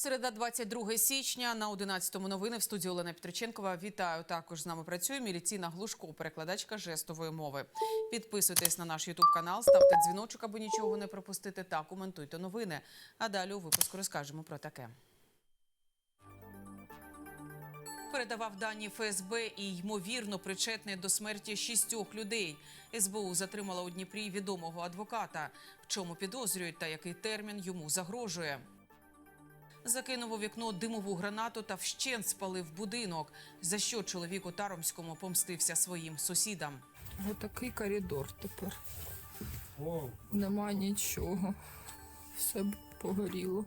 Середа 22 січня на 11-му новини в студії Олена Петриченкова. Вітаю. Також з нами працює міліційна Глушко, перекладачка жестової мови. Підписуйтесь на наш Ютуб канал, ставте дзвіночок, аби нічого не пропустити, та коментуйте новини. А далі у випуску розкажемо про таке. Передавав дані ФСБ і ймовірно причетний до смерті шістьох людей. СБУ затримала у Дніпрі відомого адвоката. В чому підозрюють та який термін йому загрожує. Закинув у вікно димову гранату та вщент спалив будинок. За що чоловік у Таромському помстився своїм сусідам. Ось такий коридор тепер. Нема нічого. Все погоріло.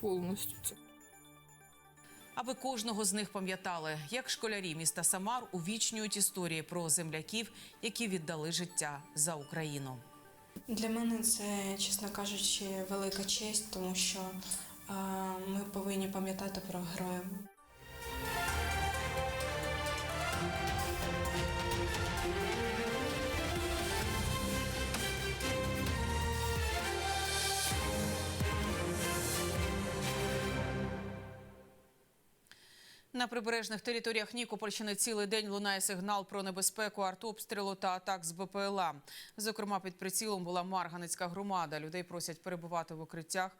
Повністю це. Аби кожного з них пам'ятали, як школярі міста Самар увічнюють історії про земляків, які віддали життя за Україну. Для мене це, чесно кажучи, велика честь, тому що ми повинні пам'ятати про героїв. На прибережних територіях Нікопольщини цілий день лунає сигнал про небезпеку артобстрілу та атак з БПЛА. Зокрема, під прицілом була Марганицька громада. Людей просять перебувати в укриттях.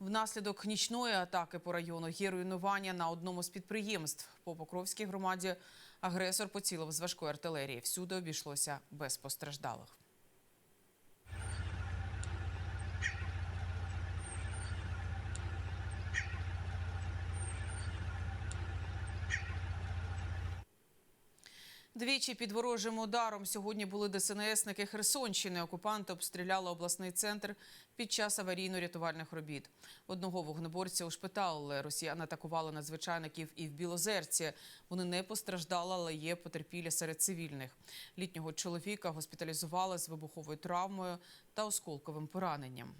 Внаслідок нічної атаки по району є руйнування на одному з підприємств. По Покровській громаді агресор поцілив з важкої артилерії. Всюди обійшлося без постраждалих. Двічі під ворожим ударом сьогодні були ДСНСники Херсонщини. Окупанти обстріляли обласний центр під час аварійно-рятувальних робіт. Одного вогнеборця ушпиталили. Росіяни атакували надзвичайників і в Білозерці. Вони не постраждали, але є потерпілі серед цивільних. Літнього чоловіка госпіталізували з вибуховою травмою та осколковим пораненням.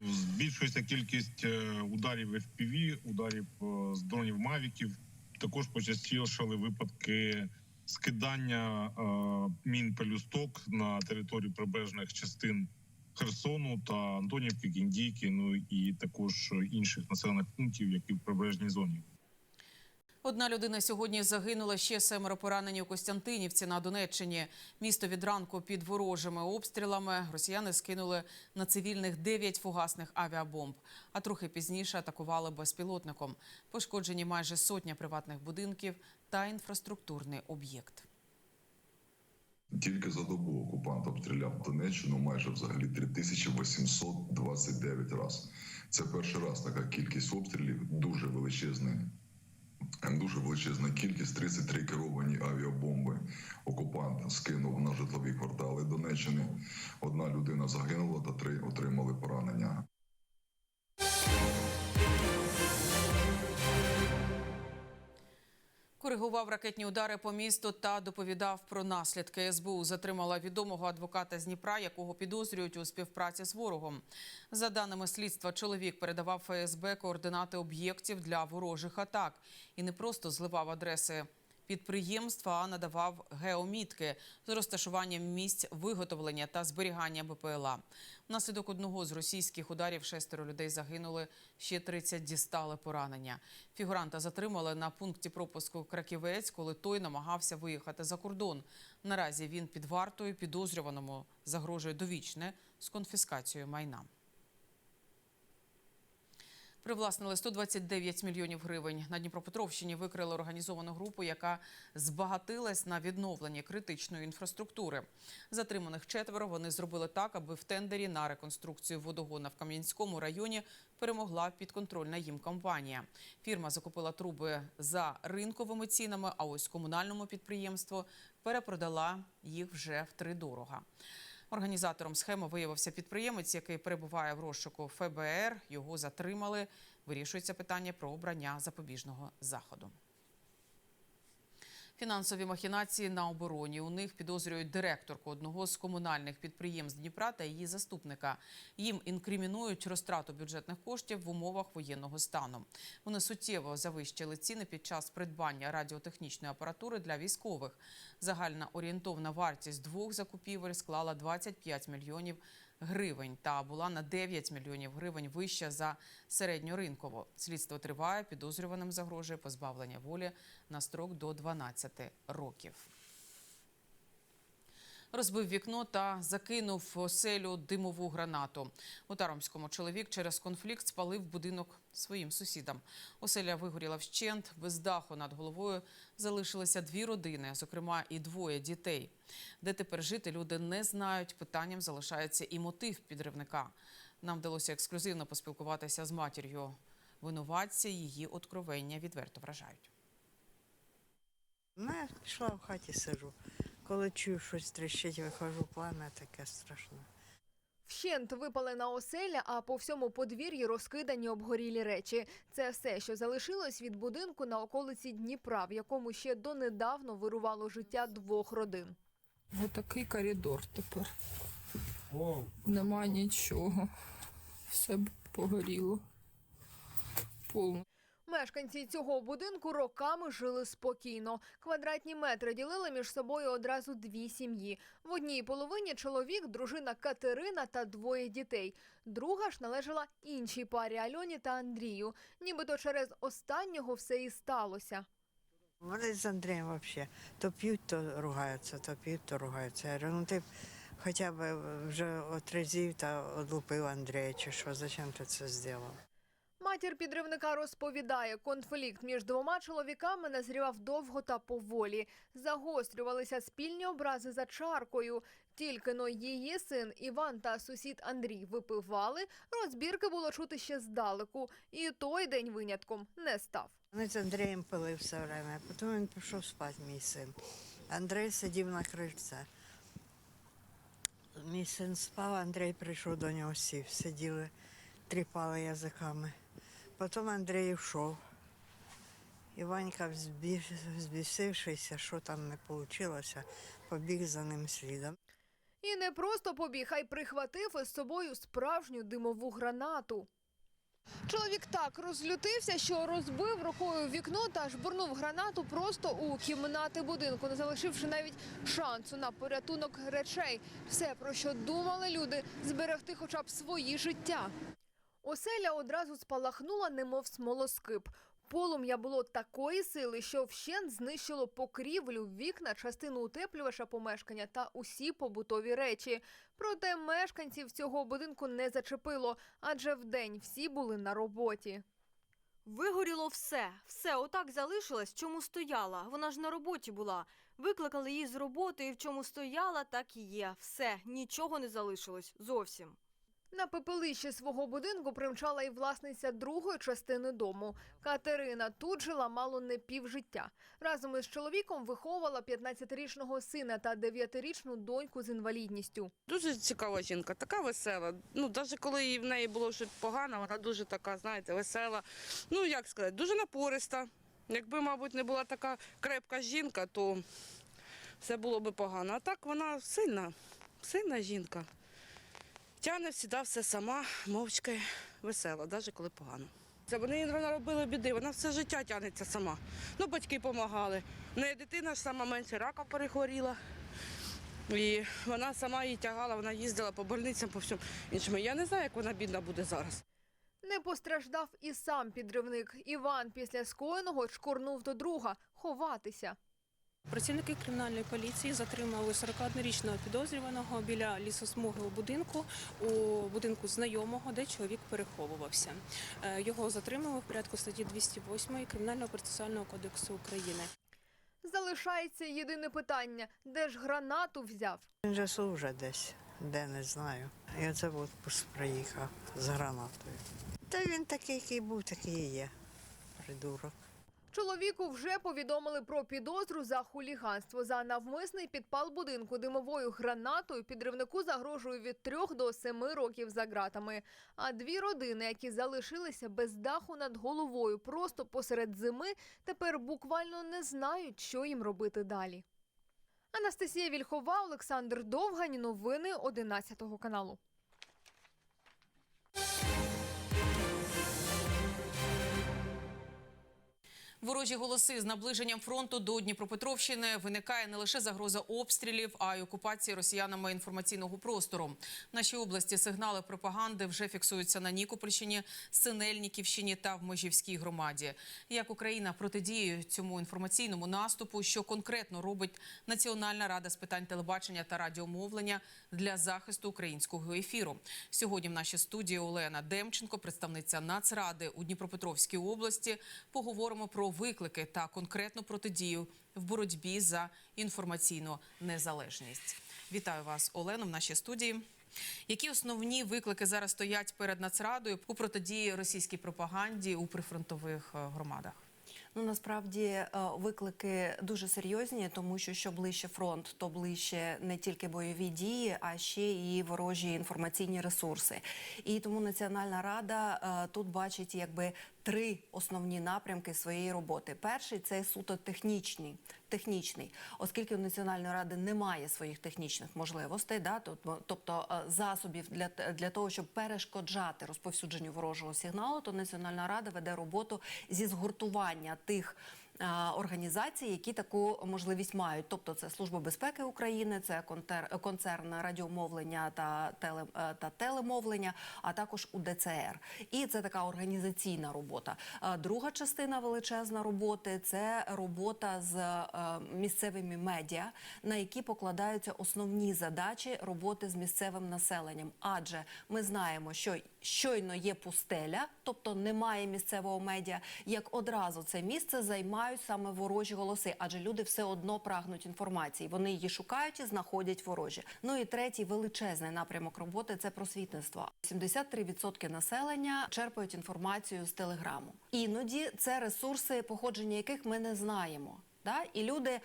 Збільшується кількість е, ударів FPV, ударів е, з дронів Мавіків. Також почастішали випадки скидання е, мін пелюсток на територію прибережних частин Херсону та Антонівки, Кіндійки, ну і також інших населених пунктів, які в прибережній зоні. Одна людина сьогодні загинула, ще семеро поранені у Костянтинівці на Донеччині. Місто від ранку під ворожими обстрілами. Росіяни скинули на цивільних дев'ять фугасних авіабомб, а трохи пізніше атакували безпілотником. Пошкоджені майже сотня приватних будинків та інфраструктурний об'єкт. Тільки за добу окупант обстріляв Донеччину майже взагалі 3829 разів. Це перший раз така кількість обстрілів, дуже величезний. Дуже величезна кількість 33 керовані авіабомби. Окупант скинув на житлові квартали Донеччини. Одна людина загинула та три отримали поранення. Коригував ракетні удари по місту та доповідав про наслідки. СБУ затримала відомого адвоката з Дніпра, якого підозрюють у співпраці з ворогом. За даними слідства, чоловік передавав ФСБ координати об'єктів для ворожих атак і не просто зливав адреси підприємства, а надавав геомітки з розташуванням місць виготовлення та зберігання БПЛА. Внаслідок одного з російських ударів шестеро людей загинули, ще 30 дістали поранення. Фігуранта затримали на пункті пропуску Краківець, коли той намагався виїхати за кордон. Наразі він під вартою підозрюваному загрожує довічне з конфіскацією майна. Привласнили 129 мільйонів гривень. На Дніпропетровщині викрили організовану групу, яка збагатилась на відновленні критичної інфраструктури. Затриманих четверо вони зробили так, аби в тендері на реконструкцію водогона в Кам'янському районі перемогла підконтрольна їм компанія. Фірма закупила труби за ринковими цінами, а ось комунальному підприємству перепродала їх вже втридорога. Організатором схеми виявився підприємець, який перебуває в розшуку ФБР. Його затримали. Вирішується питання про обрання запобіжного заходу. Фінансові махінації на обороні. У них підозрюють директорку одного з комунальних підприємств Дніпра та її заступника. Їм інкримінують розтрату бюджетних коштів в умовах воєнного стану. Вони суттєво завищили ціни під час придбання радіотехнічної апаратури для військових. Загальна орієнтовна вартість двох закупівель склала 25 мільйонів гривень та була на 9 мільйонів гривень вища за середньоринково. Слідство триває. Підозрюваним загрожує позбавлення волі на строк до 12 років. Розбив вікно та закинув оселю димову гранату. У Таромському чоловік через конфлікт спалив будинок своїм сусідам. Оселя вигоріла вщент. Без даху над головою залишилися дві родини, зокрема і двоє дітей. Де тепер жити, люди не знають. Питанням залишається і мотив підривника. Нам вдалося ексклюзивно поспілкуватися з матір'ю. Винуватця її откровення відверто вражають. Ну, я пішла в хаті сижу. Коли чую щось тріщить, виходжу, плам'я таке страшне. Вщент випалена оселя, а по всьому подвір'ї розкидані обгорілі речі. Це все, що залишилось від будинку на околиці Дніпра, в якому ще донедавно вирувало життя двох родин. Отакий коридор тепер. Нема нічого. Все погоріло. Повно. Мешканці цього будинку роками жили спокійно. Квадратні метри ділили між собою одразу дві сім'ї. В одній половині чоловік, дружина Катерина та двоє дітей. Друга ж належала іншій парі Альоні та Андрію. Нібито через останнього все і сталося. Вони з Андрієм взагалі то п'ють, то ругаються, то п'ють, то ругаються. Я говорю, ну ти хоча б вже отрезів та одлупив Андрія, чи що, зачем ти це зробив? Матір підривника розповідає, конфлікт між двома чоловіками назрівав довго та поволі. Загострювалися спільні образи за чаркою. Тільки но її син Іван та сусід Андрій випивали, розбірки було чути ще здалеку. І той день винятком не став. Вони з Андрієм пили все время, потім він пішов спати, мій син. Андрій сидів на крильці. Мій син спав, Андрій прийшов до нього, сів, сиділи, тріпали язиками. Потім Андрій йшов. Іванька, взбі- взбісившися, що там не вийшло, побіг за ним слідом. І не просто побіг, а й прихватив із собою справжню димову гранату. Чоловік так розлютився, що розбив рукою вікно та жбурнув гранату просто у кімнати будинку, не залишивши навіть шансу на порятунок речей. Все, про що думали люди, зберегти хоча б свої життя. Оселя одразу спалахнула, немов смолоскип. Полум'я було такої сили, що вщент знищило покрівлю, вікна, частину утеплювача помешкання та усі побутові речі. Проте мешканців цього будинку не зачепило, адже вдень всі були на роботі. Вигоріло все, все отак залишилось, чому стояла. Вона ж на роботі була. Викликали її з роботи, і в чому стояла, так і є. Все, нічого не залишилось зовсім. На пепелище свого будинку примчала і власниця другої частини дому. Катерина тут жила мало не півжиття. Разом із чоловіком виховувала 15-річного сина та 9-річну доньку з інвалідністю. Дуже цікава жінка, така весела. Ну, навіть коли в неї було щось погано, вона дуже така, знаєте, весела. Ну, як сказати, дуже напориста. Якби, мабуть, не була така крепка жінка, то все було би погано. А так вона сильна, сильна жінка. Тягне завжди все сама, мовчки, весела, навіть коли погано. Це вони робили біди, вона все життя тягнеться сама. Ну, батьки допомагали. В неї дитина ж сама менше рака перехворіла. І вона сама її тягала, вона їздила по больницям, по всьому іншому. Я не знаю, як вона бідна буде зараз. Не постраждав і сам підривник. Іван після скоєного чкурнув до друга ховатися. Працівники кримінальної поліції затримали 41-річного підозрюваного біля лісосмуги у будинку у будинку знайомого, де чоловік переховувався. Е, Його затримали в порядку статті 208 Кримінального процесуального кодексу України. Залишається єдине питання: де ж гранату взяв? Він же служить десь, де не знаю. І оце в відпуск приїхав з гранатою. Та він такий, який був, такий і є. Придурок. Чоловіку вже повідомили про підозру за хуліганство. За навмисний підпал будинку димовою гранатою підривнику загрожує від трьох до семи років за ґратами. А дві родини, які залишилися без даху над головою просто посеред зими, тепер буквально не знають, що їм робити далі. Анастасія Вільхова, Олександр Довгань. Новини 11 каналу. Ворожі голоси з наближенням фронту до Дніпропетровщини виникає не лише загроза обстрілів, а й окупації росіянами інформаційного простору. В нашій області сигнали пропаганди вже фіксуються на Нікопольщині, Синельниківщині та в Межівській громаді. Як Україна протидіє цьому інформаційному наступу, що конкретно робить Національна рада з питань телебачення та радіомовлення для захисту українського ефіру? Сьогодні в нашій студії Олена Демченко, представниця Нацради у Дніпропетровській області. Поговоримо про виклики та конкретну протидію в боротьбі за інформаційну незалежність. Вітаю вас, Олено, в нашій студії. Які основні виклики зараз стоять перед Нацрадою у протидії російській пропаганді у прифронтових е, громадах? Ну насправді е, виклики дуже серйозні, тому що що ближче фронт, то ближче не тільки бойові дії, а ще і ворожі інформаційні ресурси. І тому Національна рада е, тут бачить якби три основні напрямки своєї роботи. Перший це суто технічний. Технічний, оскільки у Національної ради немає своїх технічних можливостей, да, тобто, е, засобів для, для того, щоб перешкоджати розповсюдженню ворожого сигналу, то Національна рада веде роботу зі згуртування тих організацій, які таку можливість мають. Тобто, це Служба безпеки України, це концерн радіомовлення та теле е, та телемовлення, а також УДЦР. І це така організаційна робота. Е, Друга частина величезна роботи це робота з е, місцевими медіа, на які покладаються основні задачі роботи з місцевим населенням. Адже ми знаємо, що щойно є пустеля, тобто немає місцевого медіа, як одразу це місце займають саме ворожі голоси, адже люди все одно прагнуть інформації. Вони її шукають і знаходять ворожі. Ну і третій величезний напрямок роботи це просвітництво. 73% населення черпають інформацію з телеграму. Іноді це ресурси, походження яких ми не знаємо. Да? І люди е,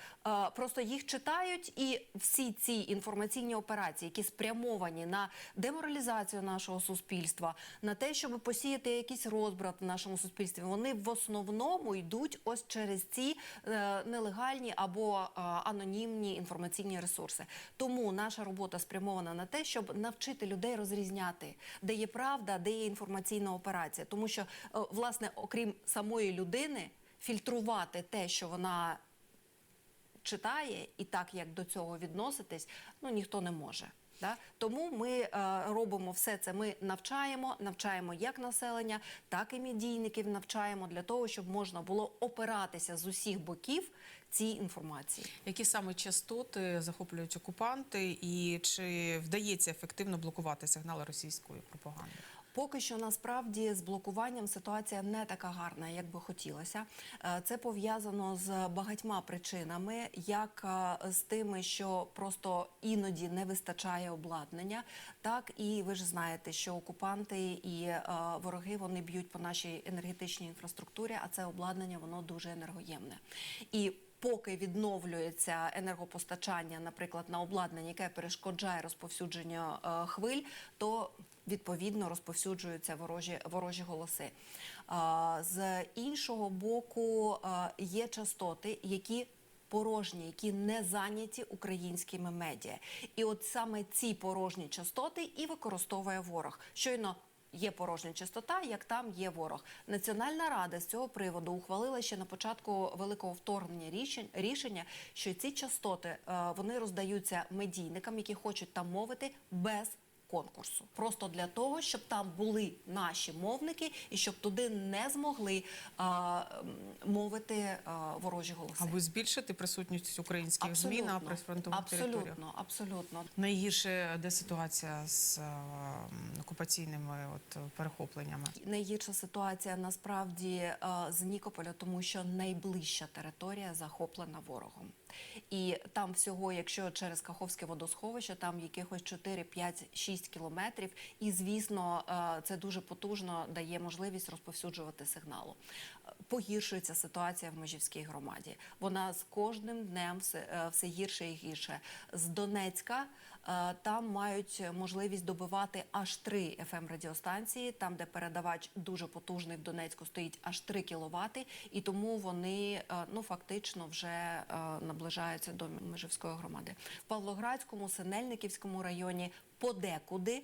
просто їх читають, і всі ці інформаційні операції, які спрямовані на деморалізацію нашого суспільства, на те, щоб посіяти якийсь розбрат в нашому суспільстві, вони в основному йдуть ось через ці е, нелегальні або е, анонімні інформаційні ресурси. Тому наша робота спрямована на те, щоб навчити людей розрізняти, де є правда, де є інформаційна операція. Тому що, е, власне, окрім самої людини, фільтрувати те, що вона читає, і так як до цього відноситись, ну ніхто не може. Да? Тому ми е, робимо все це. Ми навчаємо, навчаємо як населення, так і медійників навчаємо для того, щоб можна було опиратися з усіх боків цій інформації. Які саме частоти захоплюють окупанти, і чи вдається ефективно блокувати сигнали російської пропаганди? Поки що насправді з блокуванням ситуація не така гарна, як би хотілося. Е, Це пов'язано з багатьма причинами, як е, з тими, що просто іноді не вистачає обладнання, так і ви ж знаєте, що окупанти і е, вороги вони б'ють по нашій енергетичній інфраструктурі, а це обладнання воно дуже енергоємне. І Поки відновлюється енергопостачання, наприклад, на обладнання, яке перешкоджає розповсюдженню хвиль, то відповідно розповсюджуються ворожі ворожі голоси. З іншого боку, є частоти, які порожні, які не зайняті українськими медіа. І от саме ці порожні частоти і використовує ворог. Щойно Є порожня частота, як там є ворог. Національна рада з цього приводу ухвалила ще на початку великого вторгнення рішення, що ці частоти е, вони роздаються медійникам, які хочуть там мовити без конкурсу. Просто для того, щоб там були наші мовники і щоб туди не змогли м, мовити е, ворожі голоси. Аби збільшити присутність українських ЗМІ на прифронтових територіях? абсолютно, абсолютно. Найгірше де ситуація з окупаційними от перехопленнями? Найгірша ситуація насправді з Нікополя, тому що найближча територія захоплена ворогом. І там всього, якщо через Каховське водосховище, там якихось 4, 5, 6 кілометрів. І звісно, е, це дуже потужно дає можливість розповсюджувати сигналу. Е, Погіршується ситуація в Межівській громаді. Вона з кожним днем все, е, все гірше і гірше. З Донецька там мають можливість добивати аж три fm радіостанції, там де передавач дуже потужний в Донецьку стоїть аж 3 кіловати, і тому вони е, ну фактично вже е, наближаються до Межівської громади. В Павлоградському, Синельниківському районі подекуди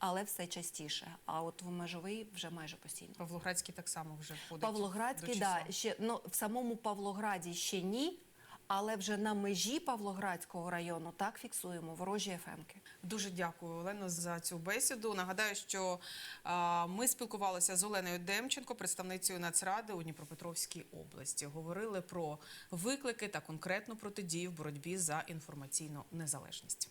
але все частіше. А от в межовий вже майже постійно. Павлоградський так само вже входить. Павлоградський, до да, ще ну в самому Павлограді ще ні. Але вже на межі Павлоградського району так фіксуємо ворожі ефемки. Дуже дякую, Олено, за цю бесіду. Нагадаю, що ми спілкувалися з Оленою Демченко, представницею Нацради у Дніпропетровській області. Говорили про виклики та конкретну протидію в боротьбі за інформаційну незалежність.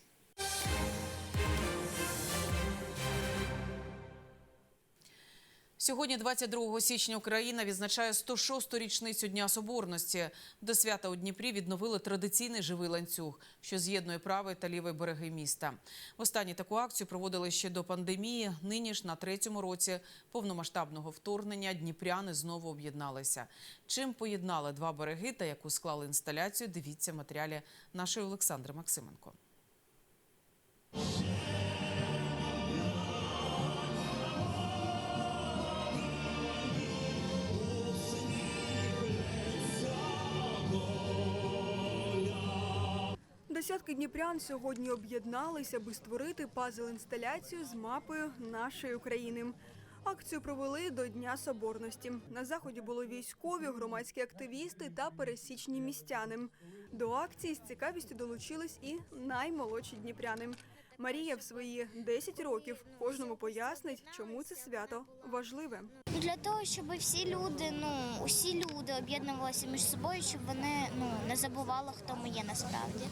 Сьогодні, 22 січня, Україна відзначає 106-ту річницю Дня Соборності. До свята у Дніпрі відновили традиційний живий ланцюг, що з'єднує правий та лівий береги міста. Востаннє таку акцію проводили ще до пандемії. Нині ж на третьому році повномасштабного вторгнення дніпряни знову об'єдналися. Чим поєднали два береги та яку склали інсталяцію, дивіться матеріалі нашої Олександри Максименко. Десятки дніпрян сьогодні об'єдналися, аби створити пазл-інсталяцію з мапою нашої України. Акцію провели до Дня Соборності. На заході були військові, громадські активісти та пересічні містяни. До акції з цікавістю долучились і наймолодші дніпряни. Марія в свої 10 років кожному пояснить, чому це свято важливе. Для того, щоб всі люди, ну усі люди об'єднувалися між собою, щоб вони ну не забували, хто ми є насправді.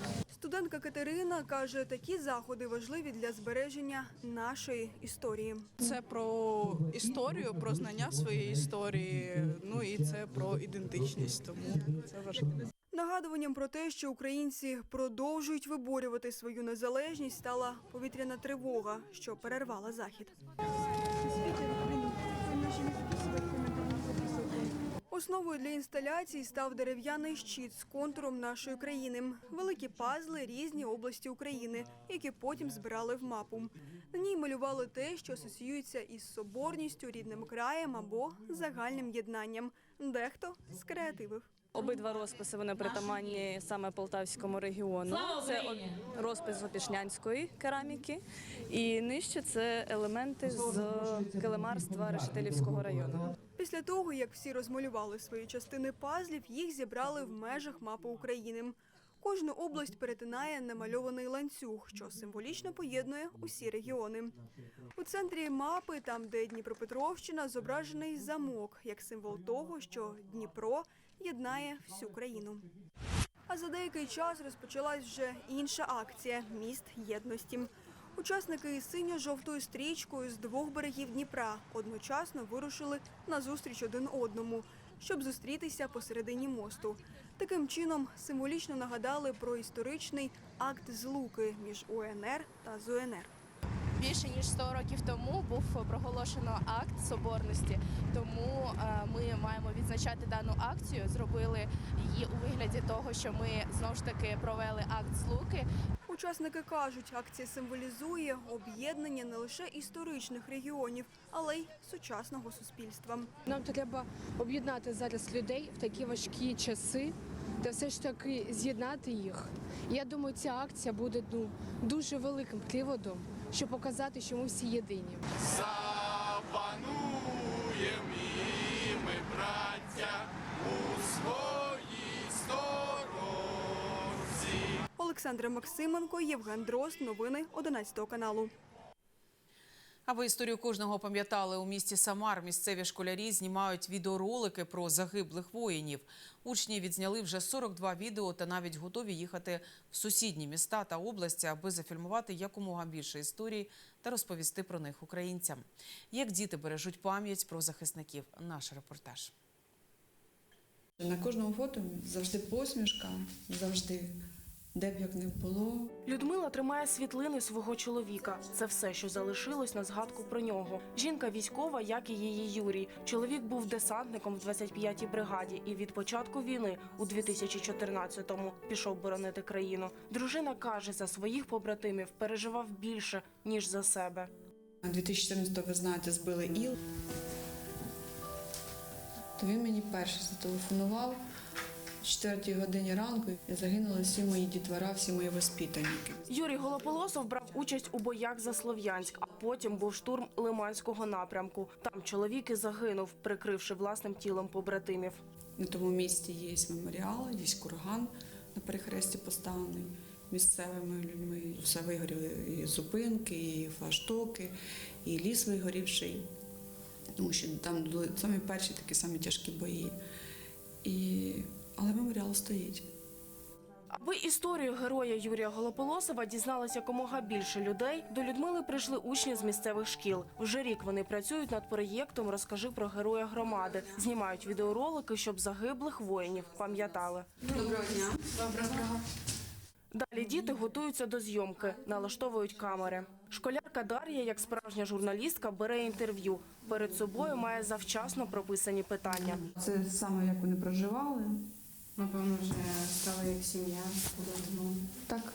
Студентка Катерина каже, такі заходи важливі для збереження нашої історії. Це про історію, про знання своєї історії. Ну і це про ідентичність. Тому це важливо. Нагадуванням про те, що українці продовжують виборювати свою незалежність, стала повітряна тривога, що перервала захід. Основою для інсталяції став дерев'яний щит з контуром нашої країни, великі пазли різні області України, які потім збирали в мапу. На ній малювали те, що асоціюється із соборністю, рідним краєм або загальним єднанням. Дехто скреативив. Обидва розписи вони притаманні саме Полтавському регіону. Це розпис з опішнянської кераміки, і нижче це елементи з килимарства Решетилівського району. Після того, як всі розмалювали свої частини пазлів, їх зібрали в межах мапи України. Кожну область перетинає намальований ланцюг, що символічно поєднує усі регіони. У центрі мапи, там де Дніпропетровщина, зображений замок як символ того, що Дніпро єднає всю країну. А за деякий час розпочалась вже інша акція Міст єдності. Учасники синьо-жовтою стрічкою з двох берегів Дніпра одночасно вирушили на зустріч один одному, щоб зустрітися посередині мосту. Таким чином символічно нагадали про історичний акт злуки між УНР та ЗУНР. Більше ніж 100 років тому був проголошено акт соборності. Тому е, ми маємо відзначати дану акцію. Зробили її у вигляді того, що ми знову ж таки провели акт злуки. Учасники кажуть, акція символізує об'єднання не лише історичних регіонів, але й сучасного суспільства. Нам треба об'єднати зараз людей в такі важкі часи та все ж таки з'єднати їх. Я думаю, ця акція буде ну, дуже великим приводом, щоб показати, що ми всі єдині. Запануєм і ми, браття, у своїй сторонці. Олександра Максименко, Євген Дрозд. Новини 11 каналу. Аби історію кожного пам'ятали у місті Самар, місцеві школярі знімають відеоролики про загиблих воїнів. Учні відзняли вже 42 відео та навіть готові їхати в сусідні міста та області, аби зафільмувати якомога більше історій та розповісти про них українцям. Як діти бережуть пам'ять про захисників? Наш репортаж. На кожному фото завжди посмішка, завжди де б як не було. Людмила тримає світлини свого чоловіка. Це все, що залишилось на згадку про нього. Жінка військова, як і її Юрій. Чоловік був десантником в 25-й бригаді і від початку війни у 2014-му пішов боронити країну. Дружина каже, за своїх побратимів переживав більше ніж за себе. 2014-го, ви знаєте, збили іл. То він мені перший зателефонував, 4 годині ранку загинули всі мої дітвора, всі мої воспитанники. Юрій Голополосов брав участь у боях за Слов'янськ, а потім був штурм Лиманського напрямку. Там чоловік і загинув, прикривши власним тілом побратимів. На тому місці є меморіал, є курган на перехресті поставлений місцевими людьми. Все вигоріли і зупинки, і флаштоки, і ліс вигорівший. Тому що там були самі перші такі самі тяжкі бої. І... Але меморіал стоїть. Аби історію героя Юрія Голополосова дізналося якомога більше людей, до Людмили прийшли учні з місцевих шкіл. Вже рік вони працюють над проєктом Розкажи про героя громади. Знімають відеоролики, щоб загиблих воїнів пам'ятали. Доброго дня. Доброго. Далі діти готуються до зйомки, налаштовують камери. Школярка Дар'я, як справжня журналістка, бере інтерв'ю. Перед собою має завчасно прописані питання. Це саме як вони проживали. Напевно, вже стала як сім'я. Тому Так.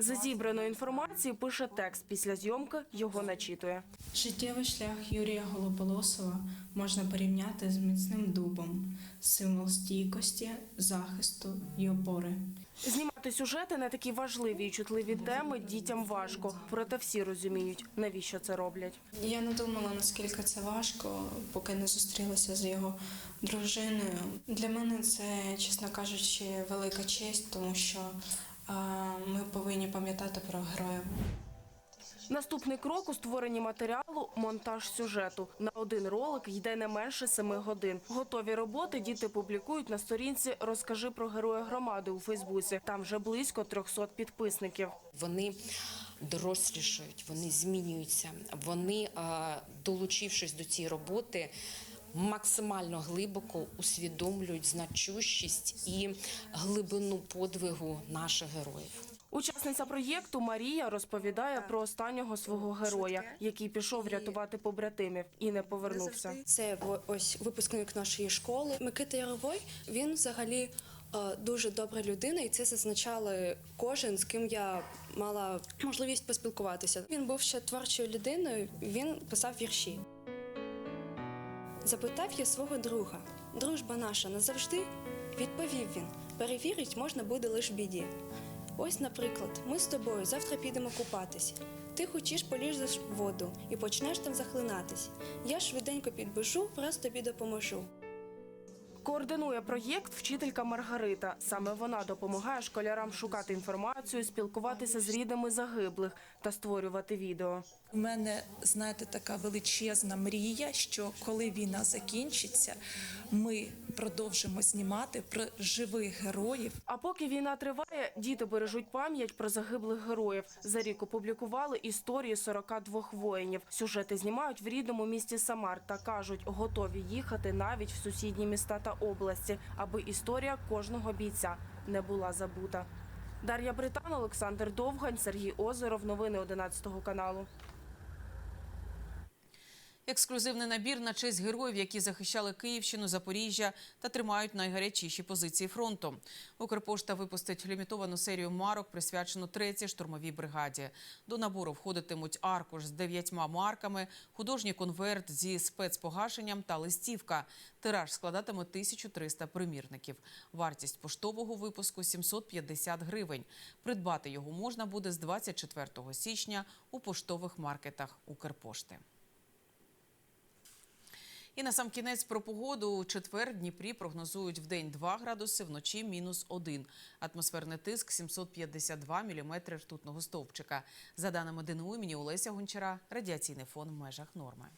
За зібраної інформації пише текст. Після зйомки його начитує. Життєвий шлях Юрія Голополосова можна порівняти з міцним дубом, символ стійкості, захисту і опори. Знімати сюжети на такі важливі і чутливі теми дітям важко, проте всі розуміють, навіщо це роблять. Я не думала, наскільки це важко, поки не зустрілася з його дружиною. Для мене це, чесно кажучи, велика честь, тому що ми повинні пам'ятати про героїв. Наступний крок у створенні матеріалу монтаж сюжету. На один ролик йде не менше семи годин. Готові роботи діти публікують на сторінці Розкажи про героя громади у Фейсбуці. Там вже близько 300 підписників. Вони дорослішають, вони змінюються. Вони, долучившись до цієї роботи, максимально глибоко усвідомлюють значущість і глибину подвигу наших героїв. Учасниця проєкту Марія розповідає про останнього свого героя, який пішов рятувати побратимів і не повернувся. Це ось випускник нашої школи. Микита Яровой. Він взагалі е, дуже добра людина, і це зазначали кожен, з ким я мала можливість поспілкуватися. Він був ще творчою людиною. Він писав вірші. Запитав я свого друга: дружба наша назавжди? Відповів він: перевірить можна буде лише в біді. Ось, наприклад, ми з тобою завтра підемо купатись. Ти хочеш полізеш в воду і почнеш там захлинатись. Я швиденько підбежу, раз тобі допоможу. Координує проєкт вчителька Маргарита. Саме вона допомагає школярам шукати інформацію, спілкуватися з рідними загиблих та створювати відео. У мене, знаєте, така величезна мрія, що коли війна закінчиться, ми продовжимо знімати про живих героїв. А поки війна триває, діти бережуть пам'ять про загиблих героїв. За рік опублікували історії 42 воїнів. Сюжети знімають в рідному місті Самар та кажуть, готові їхати навіть в сусідні міста та області, аби історія кожного бійця не була забута. Дар'я Британ, Олександр Довгань, Сергій Озеров. Новини 11 каналу. Ексклюзивний набір на честь героїв, які захищали Київщину, Запоріжжя та тримають найгарячіші позиції фронту. Укрпошта випустить лімітовану серію марок, присвячену третій штурмовій бригаді. До набору входитимуть аркуш з дев'ятьма марками, художній конверт зі спецпогашенням та листівка. Тираж складатиме 1300 примірників. Вартість поштового випуску 750 гривень. Придбати його можна буде з 24 січня у поштових маркетах Укрпошти. І на сам кінець про погоду. У четвер в Дніпрі прогнозують в день 2 градуси, вночі мінус 1. Атмосферний тиск 752 міліметри ртутного стовпчика. За даними ДНУ імені Олеся Гончара, радіаційний фон в межах норми.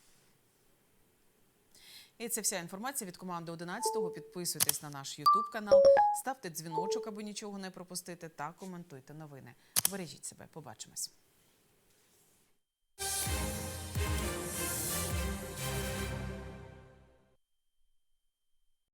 І це вся інформація від команди 11-го. Підписуйтесь на наш Ютуб канал, ставте дзвіночок, аби нічого не пропустити, та коментуйте новини. Бережіть себе. Побачимось.